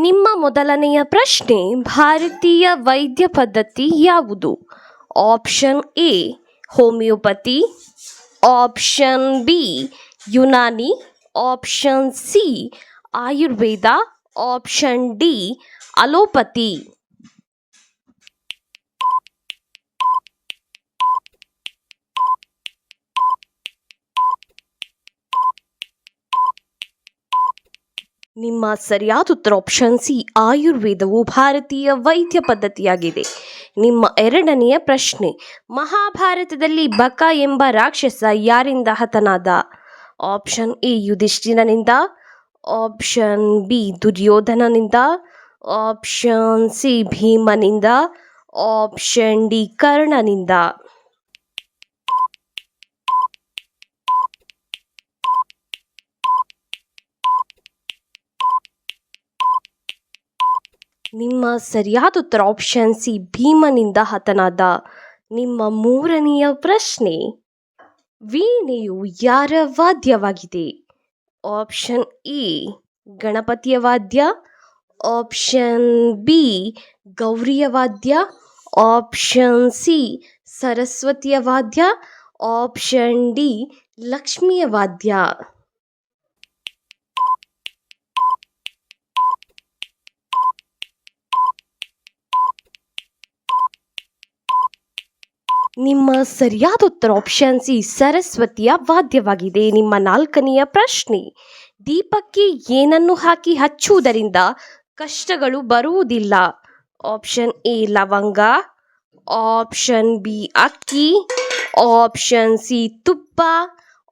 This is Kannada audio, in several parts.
ನಿಮ್ಮ ಮೊದಲನೆಯ ಪ್ರಶ್ನೆ, ಭಾರತೀಯ ವೈದ್ಯ ಪದ್ಧತಿ ಯಾವುದು? Option A, homeopathy. Option B, Unani. Option C, Ayurveda. Option D, allopathy. ನಿಮ್ಮ ಸರಿಯಾದ ಉತ್ತರ ಆಪ್ಷನ್ ಸಿ ಆಯುರ್ವೇದವು ಭಾರತೀಯ ವೈದ್ಯ ಪದ್ಧತಿಯಾಗಿದೆ. ನಿಮ್ಮ ಎರಡನೆಯ ಪ್ರಶ್ನೆ, ಮಹಾಭಾರತದಲ್ಲಿ ಬಕ ಎಂಬ ರಾಕ್ಷಸ ಯಾರಿಂದ ಹತನಾದ? ಆಪ್ಷನ್ ಎ ಯುಧಿಷ್ಠಿರನಿಂದ. ಆಪ್ಷನ್ ಬಿ ದುರ್ಯೋಧನನಿಂದ. ಆಪ್ಷನ್ ಸಿ ಭೀಮನಿಂದ. ಆಪ್ಷನ್ ಡಿ ಕರ್ಣನಿಂದ. ನಿಮ್ಮ ಸರಿಯಾದ ಉತ್ತರ ಆಪ್ಷನ್ ಸಿ ಭೀಮನಿಂದ ಹತನಾದ ನಿಮ್ಮ ಮೂರನೆಯ ಪ್ರಶ್ನೆ, ವೀಣೆಯು ಯಾರ ವಾದ್ಯವಾಗಿದೆ? ಆಪ್ಷನ್ ಇ ಗಣಪತಿಯ ವಾದ್ಯ. ಆಪ್ಷನ್ ಬಿ ಗೌರಿಯ ವಾದ್ಯ. ಆಪ್ಷನ್ ಸಿ ಸರಸ್ವತಿಯ ವಾದ್ಯ. ಆಪ್ಷನ್ ಡಿ ಲಕ್ಷ್ಮಿಯ ವಾದ್ಯ. ನಿಮ್ಮ ಸರಿಯಾದ ಉತ್ತರ ಆಪ್ಷನ್ ಸಿ ಸರಸ್ವತಿಯ ವಾದ್ಯವಾಗಿದೆ. ನಿಮ್ಮ ನಾಲ್ಕನೆಯ ಪ್ರಶ್ನೆ, ದೀಪಕ್ಕೆ ಏನನ್ನು ಹಾಕಿ ಹಚ್ಚುವುದರಿಂದ ಕಷ್ಟಗಳು ಬರುವುದಿಲ್ಲ? ಆಪ್ಷನ್ ಎ ಲವಂಗ. ಆಪ್ಷನ್ ಬಿ ಅಕ್ಕಿ. ಆಪ್ಷನ್ ಸಿ ತುಪ್ಪ.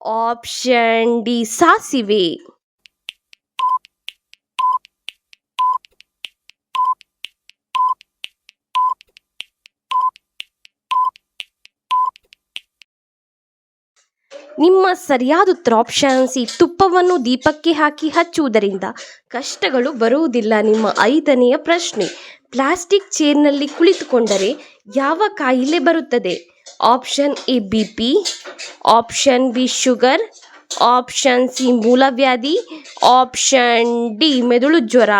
ಆಪ್ಷನ್ ಡಿ ಸಾಸಿವೆ. ನಿಮ್ಮ ಸರಿಯಾದ ಉತ್ತರ ಆಪ್ಷನ್ ಸಿ, ತುಪ್ಪವನ್ನು ದೀಪಕ್ಕೆ ಹಾಕಿ ಹಚ್ಚುವುದರಿಂದ ಕಷ್ಟಗಳು ಬರುವುದಿಲ್ಲ ನಿಮ್ಮ ಐದನೆಯ ಪ್ರಶ್ನೆ. ಪ್ಲಾಸ್ಟಿಕ್ ಚೇರ್ನಲ್ಲಿ ಕುಳಿತುಕೊಂಡರೆ ಯಾವ ಕಾಯಿಲೆ ಬರುತ್ತದೆ? Option A, B, P option B, sugar option C ಮೂಲವ್ಯಾಧಿ ಆಪ್ಷನ್ ಡಿ, ಮೆದುಳು ಜ್ವರ.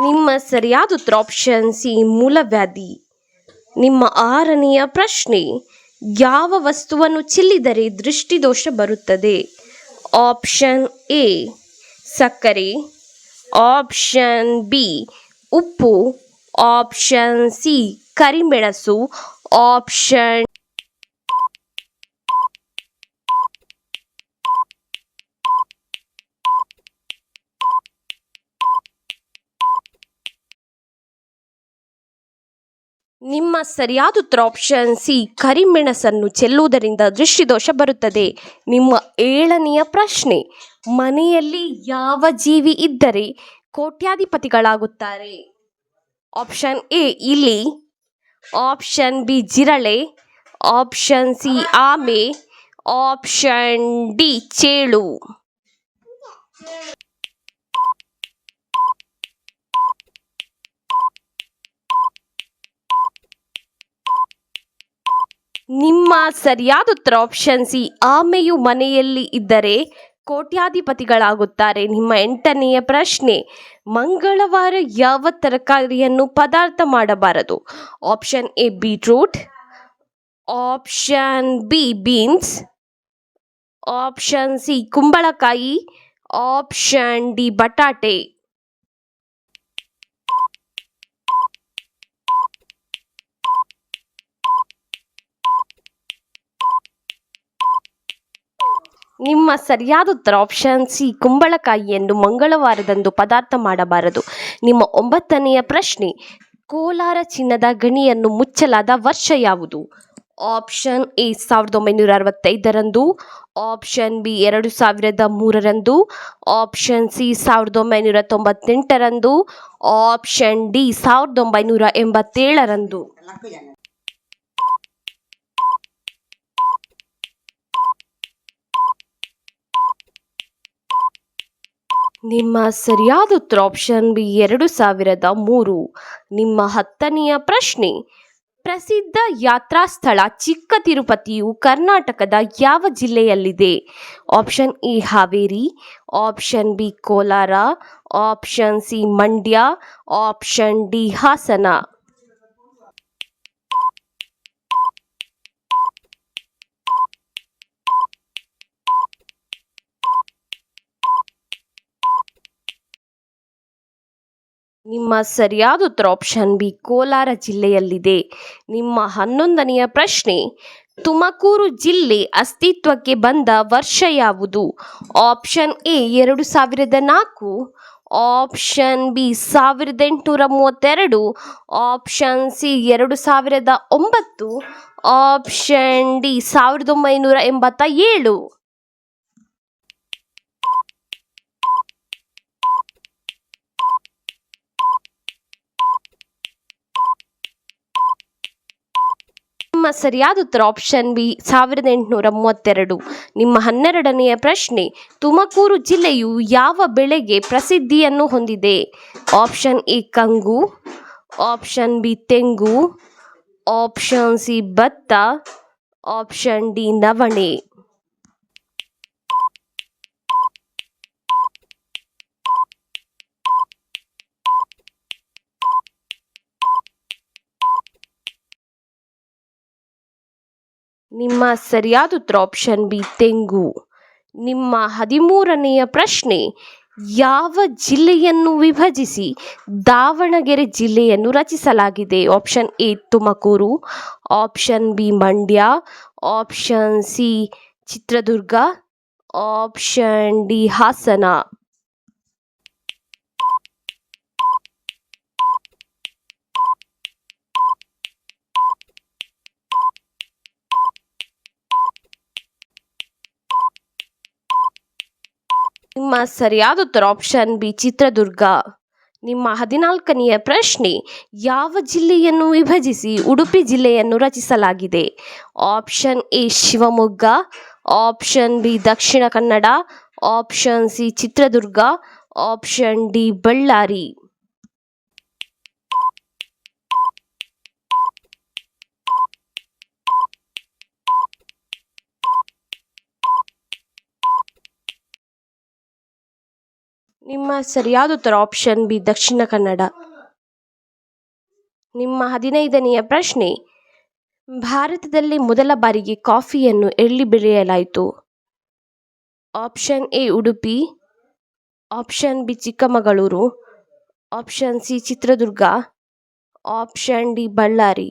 ನಿಮ್ಮ ಸರಿಯಾದ ಉತ್ತರ ಆಪ್ಷನ್ ಸಿ ಮೂಲವ್ಯಾಧಿ ನಿಮ್ಮ ಆರನೆಯ ಪ್ರಶ್ನೆ, ಯಾವ ವಸ್ತುವನ್ನು ಚೆಲ್ಲಿದರೆ ದೃಷ್ಟಿದೋಷ ಬರುತ್ತದೆ? ಆಪ್ಷನ್ ಎ, ಸಕ್ಕರೆ. ಆಪ್ಷನ್ ಬಿ, ಉಪ್ಪು. ಆಪ್ಷನ್ ಸಿ, ಕರಿಮೆಣಸು. ಆಪ್ಷನ್ ನಿಮ್ಮ ಸರಿಯಾದ ಉತ್ತರ ಆಪ್ಷನ್ ಸಿ ಕರಿಮೆಣಸನ್ನು ಚೆಲ್ಲುವುದರಿಂದ ದೃಷ್ಟಿದೋಷ ಬರುತ್ತದೆ. ನಿಮ್ಮ ಏಳನೆಯ ಪ್ರಶ್ನೆ, ಮನೆಯಲ್ಲಿ ಯಾವ ಜೀವಿ ಇದ್ದರೆ ಕೋಟ್ಯಾಧಿಪತಿಗಳಾಗುತ್ತಾರೆ? ಆಪ್ಷನ್ ಎ ಇಲಿ ಆಪ್ಷನ್ ಬಿ ಜಿರಳೆ ಆಪ್ಷನ್ ಸಿ ಆಮೆ ಆಪ್ಷನ್ ಡಿ ಚೇಳು. ನಿಮ್ಮ ಸರಿಯಾದ ಉತ್ತರ ಆಪ್ಷನ್ ಸಿ ಆಮೆಯು ಮನೆಯಲ್ಲಿ ಇದ್ದರೆ ಕೋಟ್ಯಾಧಿಪತಿಗಳಾಗುತ್ತಾರೆ. ನಿಮ್ಮ ಎಂಟನೆಯ ಪ್ರಶ್ನೆ, ಮಂಗಳವಾರ ಯಾವ ತರಕಾರಿಯನ್ನು ಪದಾರ್ಥ ಮಾಡಬಾರದು? Option A beetroot option B beans option C ಕುಂಬಳಕಾಯಿ. ಆಪ್ಷನ್ ಡಿ ಬಟಾಟೆ. ನಿಮ್ಮ ಸರಿಯಾದ ಉತ್ತರ ಆಪ್ಷನ್ ಸಿ ಕುಂಬಳಕಾಯಿಯನ್ನು ಮಂಗಳವಾರದಂದು ಪದಾರ್ಥ ಮಾಡಬಾರದು. ನಿಮ್ಮ ಒಂಬತ್ತನೆಯ ಪ್ರಶ್ನೆ, ಕೋಲಾರ ಚಿನ್ನದ ಗಣಿಯನ್ನು ಮುಚ್ಚಲಾದ ವರ್ಷ ಯಾವುದು? ಆಪ್ಷನ್ ಎ ಸಾವಿರದ ಒಂಬೈನೂರ ಅರವತ್ತೈದರಂದು. ಆಪ್ಷನ್ ಬಿ ಎರಡು ಸಾವಿರದ ಮೂರರಂದು. ಆಪ್ಷನ್ ಸಿ ಸಾವಿರದ ಒಂಬೈನೂರ ತೊಂಬತ್ತೆಂಟರಂದು. ಆಪ್ಷನ್ ಡಿ ಸಾವಿರದ ಒಂಬೈನೂರ ಎಂಬತ್ತೇಳರಂದು. ನಿಮ್ಮ ಸರಿಯಾದ ಉತ್ತರ ಆಪ್ಷನ್ ಬಿ ಎರಡು ಸಾವಿರದ ಮೂರು. ನಿಮ್ಮ ಹತ್ತನೆಯ ಪ್ರಶ್ನೆ, ಪ್ರಸಿದ್ಧ ಯಾತ್ರಾ ಸ್ಥಳ ಚಿಕ್ಕ ತಿರುಪತಿಯು ಕರ್ನಾಟಕದ ಯಾವ ಜಿಲ್ಲೆಯಲ್ಲಿದೆ? Option A Haveri option B Kolar option C Mandya option D Hassan. ನಿಮ್ಮ ಸರಿಯಾದ ಉತ್ತರ ಆಪ್ಷನ್ ಬಿ ಕೋಲಾರ ಜಿಲ್ಲೆಯಲ್ಲಿದೆ. ನಿಮ್ಮ ಹನ್ನೊಂದನೆಯ ಪ್ರಶ್ನೆ, ತುಮಕೂರು ಜಿಲ್ಲೆ ಅಸ್ತಿತ್ವಕ್ಕೆ ಬಂದ ವರ್ಷ ಯಾವುದು? ಆಪ್ಷನ್ ಎ ಎರಡು ಸಾವಿರದ ನಾಲ್ಕು ಆಪ್ಷನ್ ಬಿ ಸಾವಿರದ ಎಂಟುನೂರ ಮೂವತ್ತೆರಡು ಆಪ್ಷನ್ ಸಿ ಎರಡು ಸಾವಿರದ ಒಂಬತ್ತು ಆಪ್ಷನ್ ಡಿ ಸಾವಿರದ ಒಂಬೈನೂರ ಎಂಬತ್ತ ಏಳು. ನಿಮ್ಮ ಸರಿಯಾದ ಉತ್ತರ ಆಪ್ಷನ್ ಬಿ ಸಾವಿರದ ಎಂಟುನೂರ ಮೂವತ್ತೆರಡು. ನಿಮ್ಮ ಹನ್ನೆರಡನೆಯ ಪ್ರಶ್ನೆ, ತುಮಕೂರು ಜಿಲ್ಲೆಯು ಯಾವ ಬೆಳೆಗೆ ಪ್ರಸಿದ್ಧಿಯನ್ನು ಹೊಂದಿದೆ? ಆಪ್ಷನ್ ಎ ಕಂಗು. ಆಪ್ಷನ್ ಬಿ ತೆಂಗು. ಆಪ್ಷನ್ ಸಿ ಭತ್ತ. ಆಪ್ಷನ್ ಡಿ ನವಣೆ. ನಿಮ್ಮ ಸರಿಯಾದ ಉತ್ತರ ಆಪ್ಷನ್ ಬಿ ತೆಂಗು. ನಿಮ್ಮ ಹದಿಮೂರನೆಯ ಪ್ರಶ್ನೆ, ಯಾವ ಜಿಲ್ಲೆಯನ್ನು ವಿಭಜಿಸಿ ದಾವಣಗೆರೆ ಜಿಲ್ಲೆಯನ್ನು ರಚಿಸಲಾಗಿದೆ? Option A Tumakuru. Option B Mandya. Option C Chitradurga. Option D Hassan. ಸರಿಯಾದ ಉತ್ತರ ಆಪ್ಷನ್ ಬಿ ಚಿತ್ರದುರ್ಗ. ನಿಮ್ಮ ಹದಿನಾಲ್ಕನೆಯ ಪ್ರಶ್ನೆ, ಯಾವ ಜಿಲ್ಲೆಯನ್ನು ವಿಭಜಿಸಿ ಉಡುಪಿ ಜಿಲ್ಲೆಯನ್ನು ರಚಿಸಲಾಗಿದೆ? Option A Shivamogga. Option B Dakshina Kannada. Option C Chitradurga. Option D Ballari. ನಿಮ್ಮ ಸರಿಯಾದ ಉತ್ತರ ಆಪ್ಷನ್ ಬಿ ದಕ್ಷಿಣ ಕನ್ನಡ. ನಿಮ್ಮ ಹದಿನೈದನೆಯ ಪ್ರಶ್ನೆ, ಭಾರತದಲ್ಲಿ ಮೊದಲ ಬಾರಿಗೆ ಕಾಫಿಯನ್ನು ಎಲ್ಲಿ ಬೆಳೆಯಲಾಯಿತು? Option A Udupi. Option B Chikkamagaluru. Option C Chitradurga. Option D Ballari.